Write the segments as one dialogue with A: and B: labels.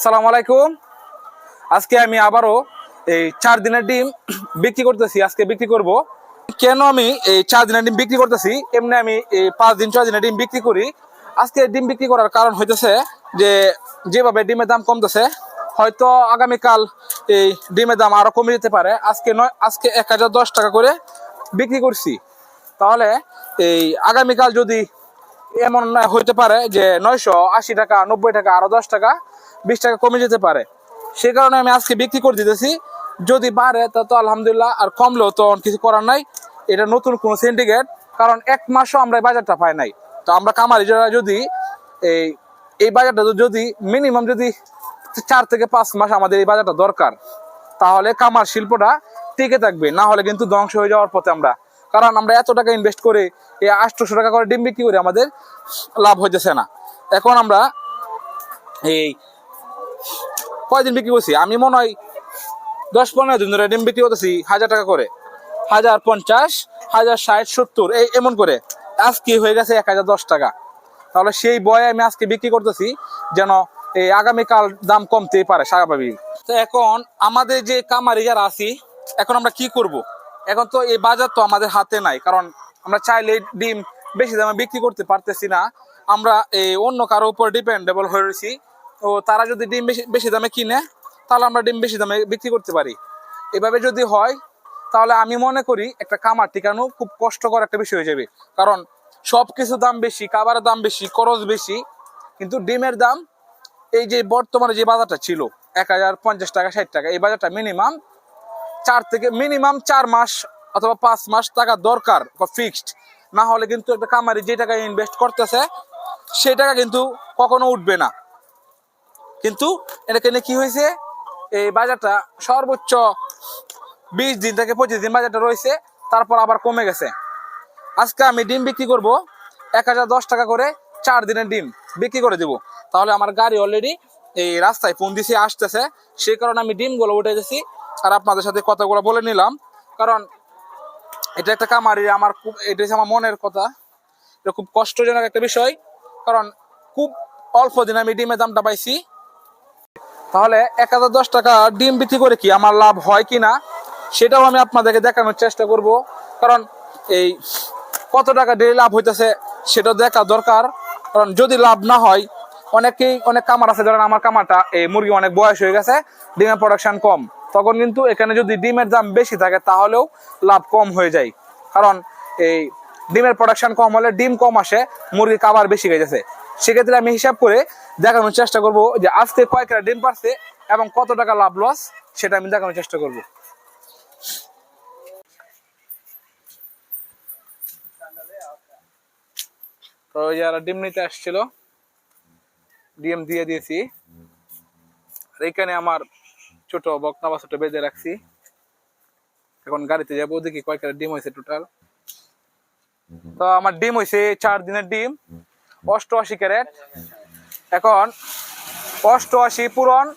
A: সালাম আলাইকুম। আজকে আমি আবারও এই চার দিনের ডিম বিক্রি করতেছি, আজকে বিক্রি করব। কেন আমি এই চার দিনের ডিম বিক্রি করতেছি? এমনি আমি এই পাঁচ দিন, ছয় দিনের ডিম বিক্রি করি। আজকে ডিম বিক্রি করার কারণ হইতেছে যে, যেভাবে ডিমের দাম কমতেছে, হয়তো আগামীকাল এই ডিমের দাম আরও কমে যেতে পারে। আজকে নয়, আজকে এক হাজার দশ টাকা করে বিক্রি করছি। তাহলে এই আগামীকাল যদি এমন হইতে পারে যে নয়শো আশি টাকা, নব্বই টাকা আরও দশ টাকা বিশ টাকা কমে যেতে পারে। সে কারণে আমি আজকে বিক্রি করে দিতেছি। যদি বাড়ে, তা তো আলহামদুলিল্লাহ, আর কমলেও তো কিছু করার নাই। এটা নতুন কোনো সিন্ডিকেট কারণ এক মাসও আমরা এই বাজারটা পাই নাই। তো আমরা কামারি যারা যদি এই এই বাজারটা যদি মিনিমাম যদি চার থেকে পাঁচ মাস আমাদের এই বাজারটা দরকার, তাহলে কামার শিল্পটা টিকে থাকবে। না হলে কিন্তু ধ্বংস হয়ে যাওয়ার পথে আমরা। কারণ আমরা এত টাকা ইনভেস্ট করে এই আটশোশো টাকা করে ডিম বিক্রি করে আমাদের লাভ হইতেছে না। এখন আমরা এই কয়দিন বিক্রি করছি? আমি মনে হয় দশ পনেরো দিন ধরে ডিম বিক্রি করতেছি, হাজার টাকা করে। হাজার পঞ্চাশ, হাজার ষাট, সত্তর, এই এমন করে। আজকে হয়ে গেছে এক হাজার দশ টাকা। তাহলে সেই বয়ে আমি আজকে বিক্রি করতেছি যেন এই আগামীকাল দাম কমতেই পারে স্বাভাবিক। তো এখন আমাদের যে কামারি যারা আছি, এখন আমরা কি করব। এখন তো এই বাজার তো আমাদের হাতে নাই, কারণ আমরা চাইলে ডিম বেশি দামে বিক্রি করতে পারতেছি না। আমরা এই অন্য কারও উপর ডিপেন্ডেবল হয়ে রয়েছি। তো তারা যদি ডিম বেশি বেশি দামে কিনে, তাহলে আমরা ডিম বেশি দামে বিক্রি করতে পারি। এভাবে যদি হয়, তাহলে আমি মনে করি একটা খামার টিকানো খুব কষ্টকর একটা বিষয় হয়ে যাবে। কারণ সব কিছু দাম বেশি, খাবারের দাম বেশি, খরচ বেশি, কিন্তু ডিমের দাম এই যে বর্তমানে যে বাজারটা ছিল, এক হাজার পঞ্চাশ টাকা, ষাট টাকা, এই বাজারটা মিনিমাম চার থেকে মিনিমাম চার মাস অথবা পাঁচ মাস টাকা দরকার, বা ফিক্সড না হলে কিন্তু একটা কামারি যে টাকা ইনভেস্ট করতেছে সেই টাকা কিন্তু কখনো উঠবে না। কিন্তু এখানে কি হয়েছে? এই বাজারটা সর্বোচ্চ বিশ দিন থেকে পঁচিশ দিন বাজারটা রয়েছে, তারপর আবার কমে গেছে। আজকে আমি ডিম বিক্রি করব এক হাজার দশ টাকা করে চার দিনের ডিম বিক্রি করে দিব। তাহলে আমার গাড়ি অলরেডি এই রাস্তায় ফোন দিছে, আসতেছে। সেই কারণে আমি ডিমগুলো উঠে গেছি আর আপনাদের সাথে কথাগুলো বলে নিলাম। কারণ এটা একটা কামারি, আমার খুব এটা হচ্ছে আমার মনের কথা। এটা খুব কষ্টজনক একটা বিষয়। কারণ খুব অল্প দিন আমি ডিমের দামটা পাইছি। তাহলে এক হাজার দশ টাকা ডিম বিক্রি করে কি আমার লাভ হয় কি না সেটাও আমি আপনাদেরকে দেখানোর চেষ্টা করব। কারণ এই কত টাকা ডেলি লাভ হইতেছে সেটা দেখা দরকার। কারণ যদি লাভ না হয়, অনেকেই, অনেক কামার আছে ধরেন আমার কামারটা এই মুরগি অনেক বয়স হয়ে গেছে, ডিমের প্রোডাকশন কম। তখন কিন্তু এখানে যদি ডিমের দাম বেশি থাকে, তাহলেও লাভ কম হয়ে যায়। কারণ এই ডিমের প্রোডাকশন কম হলে ডিম কম আসে মুরগি কাবার বেশি হয়ে গেছে সেক্ষেত্রে আমি হিসাব করে দেখানোর চেষ্টা করব যে আজকে কয়েকটা ডিম পারছে এবং কত টাকা লাভ লস সেটা আমি দেখানোর চেষ্টা করব। তো যারা ডিম নিতে আসছিল, ডিম দিয়ে দিয়েছি। আর এখানে আমার ছোট বকনা বাছুরটা বেঁধে রাখছি। এখন গাড়িতে যাব, দেখি কয়েকটা ডিম হয়েছে টোটাল তো আমার ডিম হয়েছে চার দিনের ডিম। অষ্টআশি ক্যারেট। এখন অষ্টআশি পূরণ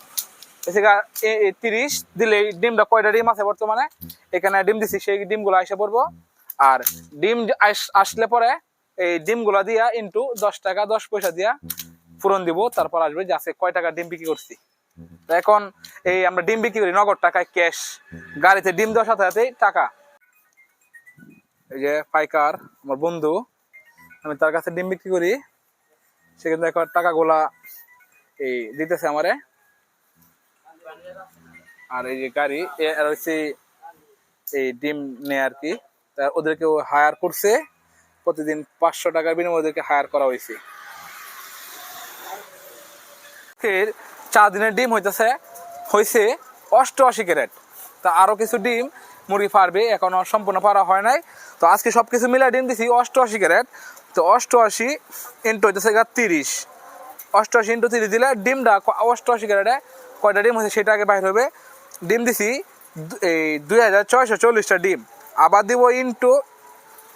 A: তিরিশ, দিলে ডিমটা কয়টা ডিম আছে বর্তমানে? এখানে ডিম দিছি, সেই ডিমগুলো এসে পড়ব। আর ডিম আস- আসলে পরে এই ডিমগুলো দিয়া ইন্টু দশ টাকা, দশ পয়সা দিয়া পূরণ দিব, তারপর আসবে যে আছে কয় টাকা ডিম বিক্রি করছি। এখন এই আমরা ডিম বিক্রি করি নগদ টাকায় ক্যাশ। গাড়িতে ডিম দেওয়ার সাথে সাথেই টাকা। এই যে পাইকার, আমার বন্ধু, আমি তার কাছে ডিম বিক্রি করি। সেখান থেকে টাকাগুলা এই দিতেছে আমারে। আর এই যে গাড়ি হচ্ছে এই ডিম নেয় আর কি। ওদেরকে হায়ার করছে। প্রতিদিন পাঁচশো টাকার বিনিময়ে ওদেরকে হায়ার করা হয়েছে। ফের চার দিনের ডিম হইতেছে হয়েছে অষ্টআশি ক্যারেট। তা আরও কিছু ডিম মুরগি পারবে, এখনও সম্পূর্ণ পারা হয় নাই। তো আজকে সব কিছু মিলে ডিম দিছি অষ্টআশি ক্যারেট। তো অষ্টআশি ইন্টু হইতেছে গা তিরিশ। অষ্টআশি ইন্টু তিরিশ দিলে ডিমটা অষ্টআশি ক্যারেটে কয়টা ডিম হয়েছে সেটা আগে বাইর হবে। ডিম দিছি এই দুই হাজার ছয়শো চল্লিশটা ডিম। আবার দিব ইন্টু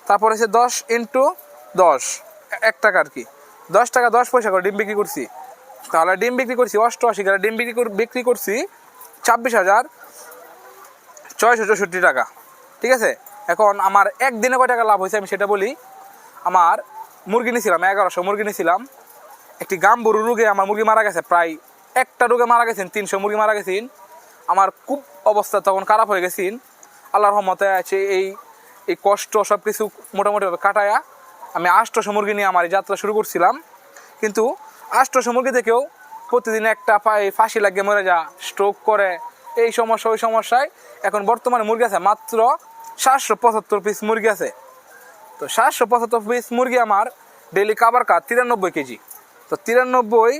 A: তারপর হচ্ছে দশ ইন্টু দশ। এক টাকা আর কি। দশ টাকা দশ পয়সা করে ডিম বিক্রি করছি। তাহলে ডিম বিক্রি করছি অষ্টআশি করে ডিম বিক্রি কর- বিক্রি করছি ছাব্বিশ হাজার ছয়শো চৌষট্টি টাকা। ঠিক আছে? এখন আমার একদিনে কয় টাকা লাভ হয়েছে আমি সেটা বলি। আমার মুরগি নিয়েছিলাম এগারোশো মুরগি নিয়েছিলাম একটি গাম্বুরু রোগে আমার মুরগি মারা গেছে, প্রায় একটা রোগে মারা গেছেন, তিনশো মুরগি মারা গেছেন। আমার খুব অবস্থা তখন খারাপ হয়ে গেছেন। আল্লাহর রহমতে আছে এই এই কষ্ট সব কিছু মোটামুটিভাবে কাটায়া আমি আষ্টশো মুরগি নিয়ে আমার যাত্রা শুরু করছিলাম। কিন্তু আষ্টশো মুরগি থেকেও প্রতিদিন একটা পায়ে ফাঁসি লাগিয়ে মরে যা স্ট্রোক করে, এই সমস্যা, ওই সমস্যায় এখন বর্তমানে মুরগি আছে মাত্র সাতশো পঁচাত্তর পিস মুরগি আছে। তো সাতশো পঁচাত্তর পিস মুরগি আমার ডেলি কাবার কাজ তিরানব্বই কেজি। তো তিরানব্বই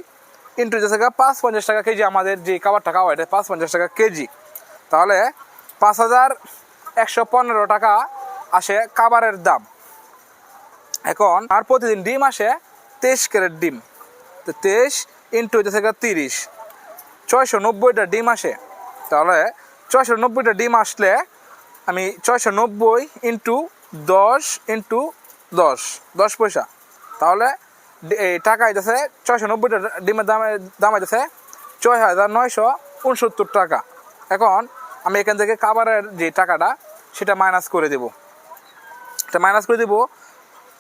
A: ইন্টু যে টাকা পাঁচ পঞ্চাশ টাকা কেজি আমাদের যে খাবারটা খাওয়া এটা পাঁচ পঞ্চাশ টাকা কেজি। তাহলে পাঁচ হাজার একশো পনেরো টাকা আসে খাবারের দাম। এখন আর প্রতিদিন ডিম আসে তেইশ ক্যারেট ডিম। তো তেইশ ইন্টু যে থেকে তিরিশ। ছয়শো নব্বইটা ডিম আসে। তাহলে ছয়শো নব্বইটা ডিম আসলে আমি ছয়শো নব্বই ইন্টু দশ ইন্টু দশ দশ পয়সা। তাহলে টাকা আইতেছে ছয়শো নব্বইটা ডিমের দাম দাম আইতেছে ছয় হাজার নয়শো উনসত্তর টাকা। এখন আমি এখান থেকে খাবারের যে টাকাটা, সেটা মাইনাস করে দেব। এটা মাইনাস করে দেব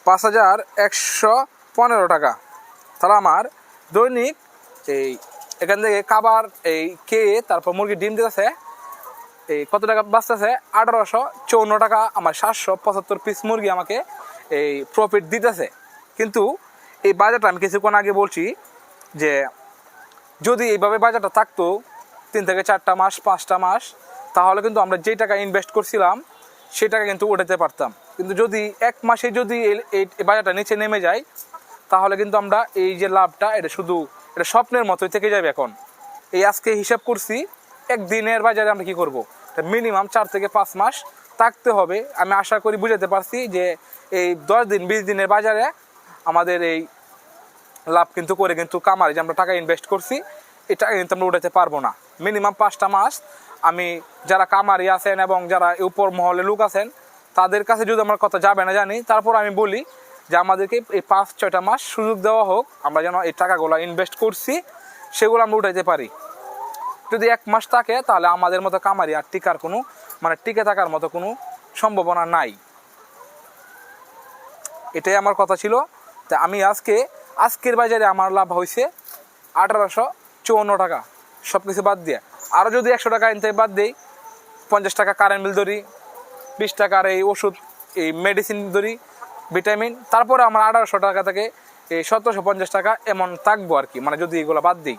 A: পাঁচ হাজার একশো পনেরো টাকা। তাহলে আমার দৈনিক এই এখান থেকে কাবার এই কে তারপর মুরগির ডিম দিতেছে এই কত টাকা বাঁচতেছে? আঠারোশো চৌন্ন টাকা। আমার সাতশো পঁচাত্তর পিস মুরগি আমাকে এই প্রফিট দিতেছে। কিন্তু এই বাজারটা আমি কিছুক্ষণ আগে বলছি যে, যদি এইভাবে বাজারটা থাকতো, তিন থেকে চারটা মাস, পাঁচটা মাস, তাহলে কিন্তু আমরা যেই টাকা ইনভেস্ট করছিলাম সেই টাকা কিন্তু উঠাতে পারতাম। কিন্তু যদি এক মাসে যদি এই- এই বাজারটা নিচে নেমে যায়, তাহলে কিন্তু আমরা এই যে লাভটা, এটা শুধু, এটা স্বপ্নের মতোই থেকে যাবে এখন। এই আজকে হিসাব করছি, একদিনের বাজারে আমরা কি করব? মিনিমাম চার থেকে পাঁচ মাস থাকতে হবে। আমি আশা করি বুঝাতে পারছি যে এই দশ দিন, বিশ দিনের বাজারে আমাদের এই লাভ কিন্তু করে কিন্তু কামারে যে আমরা টাকা ইনভেস্ট করছি, এই টাকা কিন্তু আমরা উঠাতে পারব না। মিনিমাম পাঁচটা মাস আমি যারা কামারি আছেন এবং যারা উপর মহলে লোক আছেন, তাদের কাছে যদি আমার কথা যাবে না জানি, তারপর আমি বলি যে আমাদেরকে এই পাঁচ, ছয়টা মাস সুযোগ দেওয়া হোক, আমরা যেন এই টাকাগুলো ইনভেস্ট করছি, সেগুলো আমরা উঠাইতে পারি। যদি এক মাস থাকে, তাহলে আমাদের মতো কামারি আর টিকার কোনো মানে টিকে থাকার মতো কোনো সম্ভাবনা নাই। এটাই আমার কথা ছিল। তা আমি আজকে, আজকের বাজারে আমার লাভ হয়েছে আঠারোশো চুয়ান্ন টাকা। সব কিছু বাদ দিয়ে। আরও যদি একশো টাকা এনতে বাদ দিই, পঞ্চাশ টাকা কারেন্ট বিল ধরি, বিশ টাকার এই ওষুধ, এই মেডিসিন ধরি ভিটামিন তারপরে আমার আঠারোশো টাকা থেকে এই সতেরোশো পঞ্চাশ টাকা এমন থাকব আর কি। মানে যদি এগুলো বাদ দিই।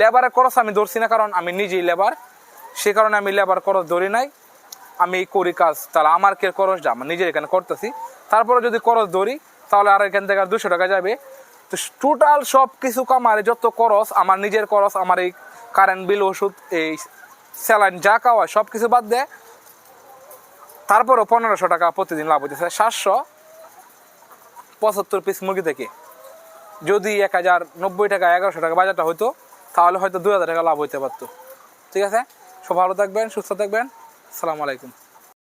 A: লেবারের খরচ আমি ধরছি না, কারণ আমি নিজেই লেবার সে কারণে আমি লেবার খরচ ধরি নাই। আমি করি কাজ, তাহলে আমার কে খরচটা আমার নিজের এখানে করতেছি। তারপরে যদি খরচ ধরি, তাহলে আর এখান থেকে আর দুশো টাকা যাবে। তো টোটাল সব কিছু কামারে যত খরচ, আমার নিজের খরচ, আমার এই কারেন্ট বিল ওষুধ, এই স্যালাইন যা খাওয়া সব কিছু বাদ দেয়। তারপরেও পনেরোশো টাকা প্রতিদিন লাভ হইতেছে। সাতশো পঁচাত্তর পিস মুরগি থেকে। যদি এক হাজার নব্বই টাকা, এগারোশো টাকা বাজারটা হতো তাহলে হয়তো দু হাজার টাকা লাভ হইতে পারতো। ঠিক আছে? সব ভালো থাকবেন, সুস্থ থাকবেন। আসসালামু আলাইকুম।